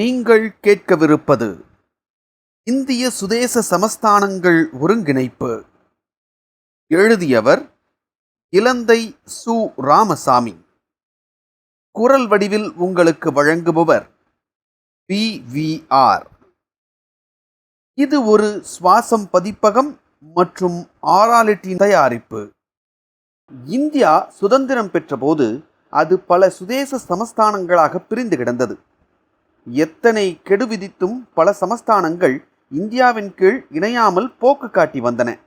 நீங்கள் கேட்கவிருப்பது இந்திய சுதேச சமஸ்தானங்கள் ஒருங்கிணைப்பு. எழுதியவர் இலந்தை சு. ராமசாமி. குரல் வடிவில் உங்களுக்கு வழங்குபவர் பி. வி. ஆர். இது ஒரு சுவாசம் பதிப்பகம் மற்றும் ஆராலிட்டின் தயாரிப்பு. இந்தியா சுதந்திரம் பெற்றபோது அது பல சுதேச சமஸ்தானங்களாக பிரிந்து கிடந்தது. எத்தனை கெடு விதித்தும் பல சமஸ்தானங்கள் இந்தியாவின் கீழ் இணையாமல் போக்கு காட்டி வந்தன.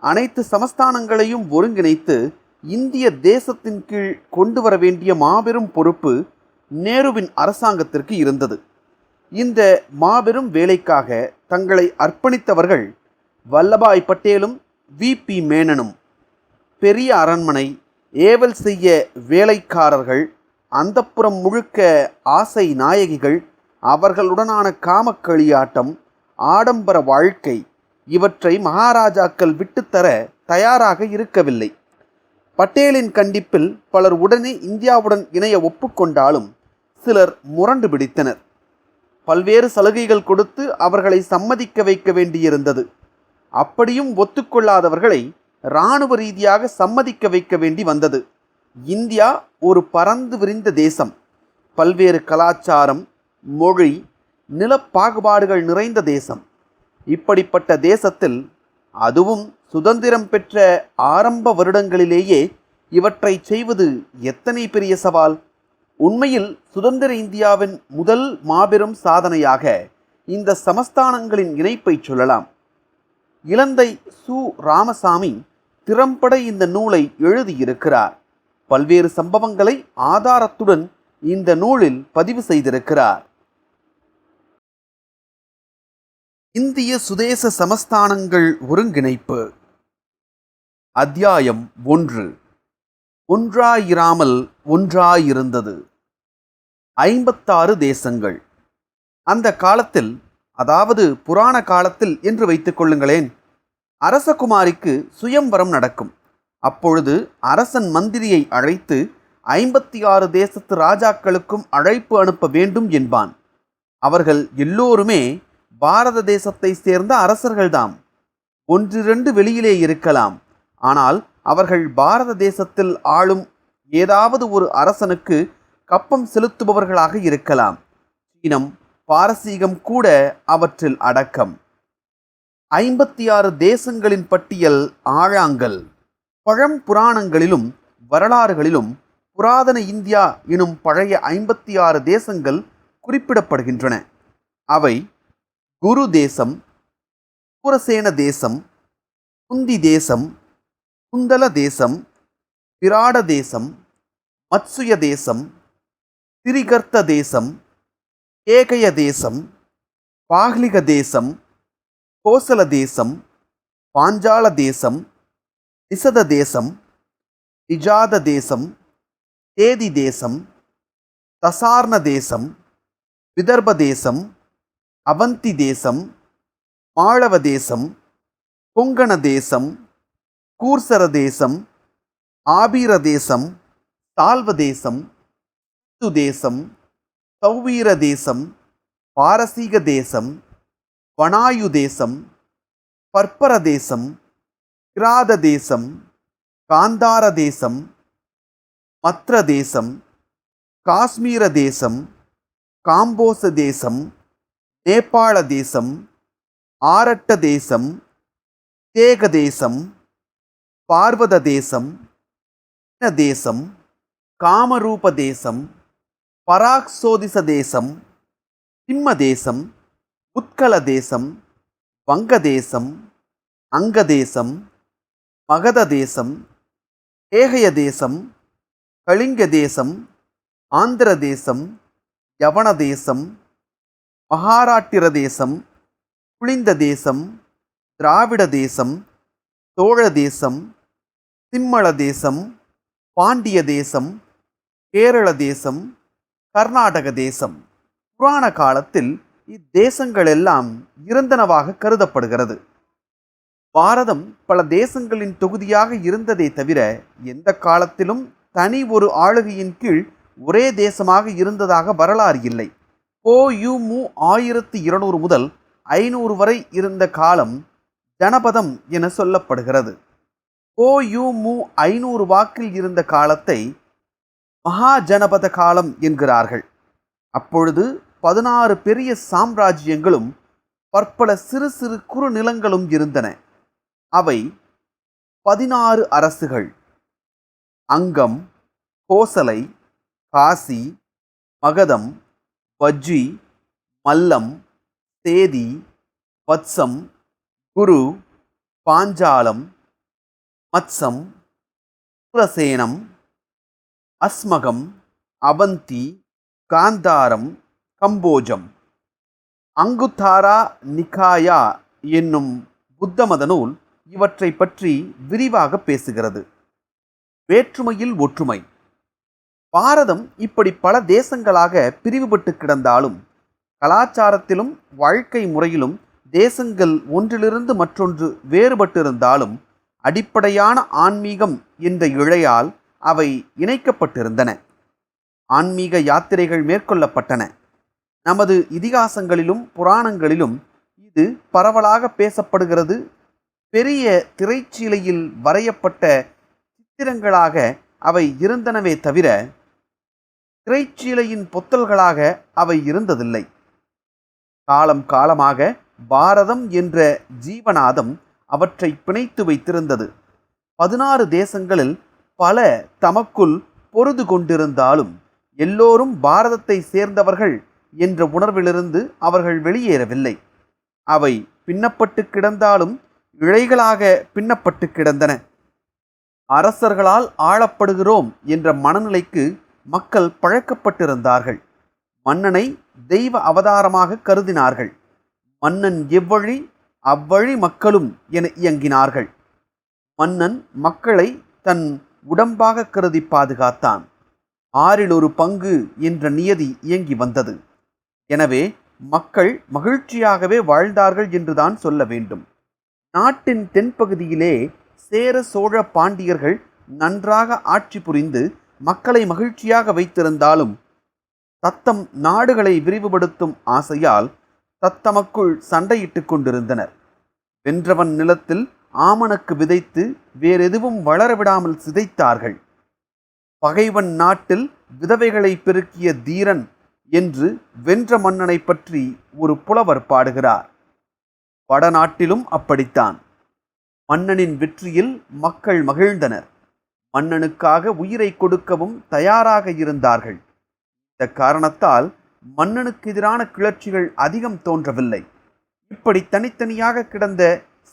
அனைத்து சமஸ்தானங்களையும் ஒருங்கிணைத்து இந்திய தேசத்தின் கீழ் கொண்டு வர வேண்டிய மாபெரும் பொறுப்பு நேருவின் அரசாங்கத்திற்கு இருந்தது. இந்த மாபெரும் வேலைக்காக தங்களை அர்ப்பணித்தவர்கள் வல்லபாய் பட்டேலும் வி. பி. மேனனும். பெரிய அரண்மனை ஏவல் செய்ய வேலைக்காரர்கள் அந்தப்புறம் முழுக்க ஆசை நாயகிகள் அவர்களுடனான காமக்களியாட்டம் ஆடம்பர வாழ்க்கை இவற்றை மகாராஜாக்கள் விட்டுத்தர தயாராக இருக்கவில்லை. பட்டேலின் கண்டிப்பில் பலர் உடனே இந்தியாவுடன் இணைய ஒப்புக்கொண்டாலும் சிலர் முரண்டு பிடித்தனர். பல்வேறு சலுகைகள் கொடுத்து அவர்களை சம்மதிக்க வைக்க வேண்டியிருந்தது. அப்படியும் ஒத்துக்கொள்ளாதவர்களை இராணுவ ரீதியாக சம்மதிக்க வைக்க வேண்டி வந்தது. இந்தியா ஒரு பறந்து விரிந்த தேசம். பல்வேறு கலாச்சாரம் மொழி நிலப்பாகுபாடுகள் நிறைந்த தேசம். இப்படிப்பட்ட தேசத்தில் அதுவும் சுதந்திரம் பெற்ற ஆரம்ப வருடங்களிலேயே இவற்றை செய்வது எத்தனை பெரிய சவால்? உண்மையில் சுதந்திர இந்தியாவின் முதல் மாபெரும் சாதனையாக இந்த சமஸ்தானங்களின் இணைப்பை சொல்லலாம். இலந்தை சு. ராமசாமி திறம்பட இந்த நூலை எழுதியிருக்கிறார். பல்வேறு சம்பவங்களை ஆதாரத்துடன் இந்த நூலில் பதிவு செய்திருக்கிறார். இந்திய சுதேச சமஸ்தானங்கள் ஒருங்கிணைப்பு. அத்தியாயம் ஒன்று. ஒன்றாயிராமல் ஒன்றாயிருந்தது. ஐம்பத்தாறு தேசங்கள். அந்த காலத்தில் அதாவது புராண காலத்தில் என்று வைத்துக் கொள்ளுங்களேன் அரசகுமாரிக்கு சுயம்வரம் நடக்கும். அப்பொழுது அரசன் மந்திரியை அழைத்து ஐம்பத்தி ஆறு தேசத்து ராஜாக்களுக்கும் அழைப்பு அனுப்ப வேண்டும் என்பான். அவர்கள் எல்லோருமே பாரத தேசத்தை சேர்ந்த அரசர்கள்தாம். ஒன்றிரண்டு வெளியிலே இருக்கலாம். ஆனால் அவர்கள் பாரத தேசத்தில் ஆளும் ஏதாவது ஒரு அரசனுக்கு கப்பம் செலுத்துபவர்களாக இருக்கலாம். சீனம் பாரசீகம் கூட அவற்றில் அடக்கம். ஐம்பத்தி ஆறு தேசங்களின் பட்டியல் ஆழாங்கல். பழம் புராணங்களிலும் வரலாறுகளிலும் புராதன இந்தியா எனும் பழைய ஐம்பத்தி ஆறு தேசங்கள் குறிப்பிடப்படுகின்றன. அவை குரு தேசம் புரசேன தேசம் குந்தி தேசம் குந்தல தேசம் பிராட தேசம் மத்சுய தேசம் திரிகர்த்த தேசம் ஏகய தேசம் பாக்லிக தேசம் கோசல தேசம் பாஞ்சால தேசம் இசத தேசம் இஜாத தேசம் தேதி தேசம் தசார்ண தேசம் விதர்ப தேசம் அவந்தி தேசம் மாளவ தேசம் கொங்கண தேசம் கூர்சர தேசம் ஆபீர தேசம் தாழ்வ தேசம் து தேசம் சௌவீர தேசம் பாரசீக தேசம் வனாயு தேசம் பற்பர தேசம் கிராத தேசம் காந்தார தேசம் மத்ர தேசம் காஷ்மீர தேசம் காம்போச தேசம் நேபாள தேசம் ஆரட்ட தேசம் தேக தேசம் பார்வத தேசம் தேசம் காமரூப தேசம் பராக்சோதிச தேசம் சிம்ம தேசம் உத்கல தேசம் வங்க தேசம் அங்க தேசம் மகத தேசம் ஏகய தேசம் கலிங்க தேசம் ஆந்திர தேசம் யவன தேசம் மகாராட்டிர தேசம் புளிந்த தேசம் திராவிட தேசம் சோழ தேசம் சிம்மள தேசம் பாண்டிய தேசம் கேரள தேசம் கர்நாடக தேசம் புராண காலத்தில் இத்தேசங்களெல்லாம் இருந்தனவாக கருதப்படுகிறது. பாரதம் பல தேசங்களின் தொகுதியாக இருந்ததே தவிர எந்த காலத்திலும் தனி ஒரு ஆளுகையின் கீழ் ஒரே தேசமாக இருந்ததாக வரலாறு இல்லை. போயுமு ஆயிரத்தி இருநூறு முதல் ஐநூறு வரை இருந்த காலம் ஜனபதம் என சொல்லப்படுகிறது. போயுமு ஐநூறு வாக்கில் இருந்த காலத்தை மகாஜனபத காலம் என்கிறார்கள். அப்பொழுது பதினாறு பெரிய சாம்ராஜ்யங்களும் பற்பல சிறு சிறு குறுநிலங்களும் இருந்தன. அவை பதினாறு அரசுகள். அங்கம் கோசலை காசி மகதம் வஜ்ஜி மல்லம் சேதி வத்சம் குரு பாஞ்சாலம் மத்சம் சுரசேனம் அஸ்மகம் அவந்தி காந்தாரம் கம்போஜம். அங்குத்தாரா நிகாயா என்னும் புத்தமத நூல் இவற்றை பற்றி விரிவாக பேசுகிறது. வேற்றுமையில் ஒற்றுமை. பாரதம் இப்படி பல தேசங்களாக பிரிவுபட்டு கிடந்தாலும் கலாச்சாரத்திலும் வாழ்க்கை முறையிலும் தேசங்கள் ஒன்றிலிருந்து மற்றொன்று வேறுபட்டிருந்தாலும் அடிப்படையான ஆன்மீகம் என்ற இழையால் அவை இணைக்கப்பட்டிருந்தன. ஆன்மீக யாத்திரைகள் மேற்கொள்ளப்பட்டன. நமது இதிகாசங்களிலும் புராணங்களிலும் இது பரவலாக பேசப்படுகிறது பெரிய திரைச்சீலையில் வரையப்பட்ட சித்திரங்களாக அவை இருந்தனவே தவிர திரைச்சீலையின் பொத்தல்களாக அவை இருந்ததில்லை. காலம் காலமாக பாரதம் என்ற ஜீவநாதம் அவற்றை பிணைத்து வைத்திருந்தது. பதினாறு தேசங்களில் பல தமக்குள் பொருது கொண்டிருந்தாலும் எல்லோரும் பாரதத்தை சேர்ந்தவர்கள் என்ற உணர்விலிருந்து அவர்கள் வெளியேறவில்லை. அவை பின்னப்பட்டு கிடந்தாலும் இழைகளாக பின்னப்பட்டு கிடந்தன. அரசர்களால் ஆளப்படுகிறோம் என்ற மனநிலைக்கு மக்கள் பழக்கப்பட்டிருந்தார்கள். மன்னனை தெய்வ அவதாரமாக கருதினார்கள். மன்னன் எவ்வழி அவ்வழி மக்களும் என இயங்கினார்கள். மன்னன் மக்களை தன் உடம்பாக கருதி பாதுகாத்தான். ஆறில் ஒரு பங்கு என்ற நியதி இயங்கி வந்தது. எனவே மக்கள் மகிழ்ச்சியாகவே வாழ்ந்தார்கள் என்றுதான் சொல்ல வேண்டும். நாட்டின் தென்பகுதியிலே சேர சோழ பாண்டியர்கள் நன்றாக ஆட்சி புரிந்து மக்களை மகிழ்ச்சியாக வைத்திருந்தாலும் தத்தம் நாடுகளை விரிவுபடுத்தும் ஆசையால் தத்தமக்குள் சண்டையிட்டுக் கொண்டிருந்தனர். வென்றவன் நிலத்தில் ஆமணக்கு விதைத்து வேறெதுவும் வளரவிடாமல் சிதைத்தார்கள். பகைவன் நாட்டில் விதவைகளை பெருக்கிய தீரன் என்று வென்ற மன்னனை பற்றி ஒரு புலவர் பாடுகிறார். வடநாட்டிலும் அப்படித்தான். மன்னனின் வெற்றியில் மக்கள் மகிழ்ந்தனர். மன்னனுக்காக உயிரை கொடுக்கவும் தயாராக இருந்தார்கள். இந்த காரணத்தால் மன்னனுக்கு எதிரான கிளர்ச்சிகள் அதிகம் தோன்றவில்லை. இப்படி தனித்தனியாக கிடந்த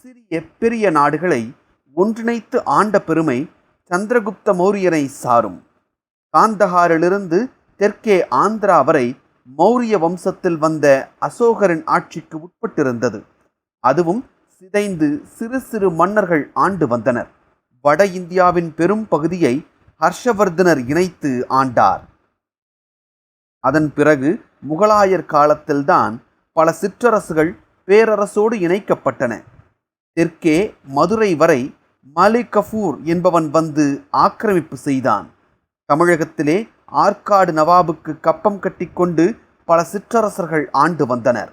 சிறிய பெரிய நாடுகளை ஒன்றிணைத்து ஆண்ட பெருமை சந்திரகுப்த மௌரியனை சாரும். காந்தஹாரிலிருந்து தெற்கே ஆந்திரா வரை மௌரிய வம்சத்தில் வந்த அசோகரின் ஆட்சிக்கு உட்பட்டிருந்தது. அதுவும் சிதைந்து சிறு சிறு மன்னர்கள் ஆண்டு வந்தனர். வட இந்தியாவின் பெரும் பகுதியை ஹர்ஷவர்தனர் இணைத்து ஆண்டார். அதன் பிறகு முகலாயர் காலத்தில்தான் பல சிற்றரசுகள் பேரரசோடு இணைக்கப்பட்டன. தெற்கே மதுரை வரை மலிக் கஃபூர் என்பவன் வந்து ஆக்கிரமிப்பு செய்தான். தமிழகத்திலே ஆற்காடு நவாபுக்கு கப்பம் கட்டிக்கொண்டு பல சிற்றரசர்கள் ஆண்டு வந்தனர்.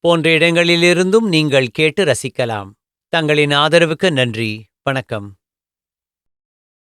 போன்ற இடங்களிலிருந்தும் நீங்கள் கேட்டு ரசிக்கலாம். தங்களின் ஆதரவுக்கு நன்றி. வணக்கம்.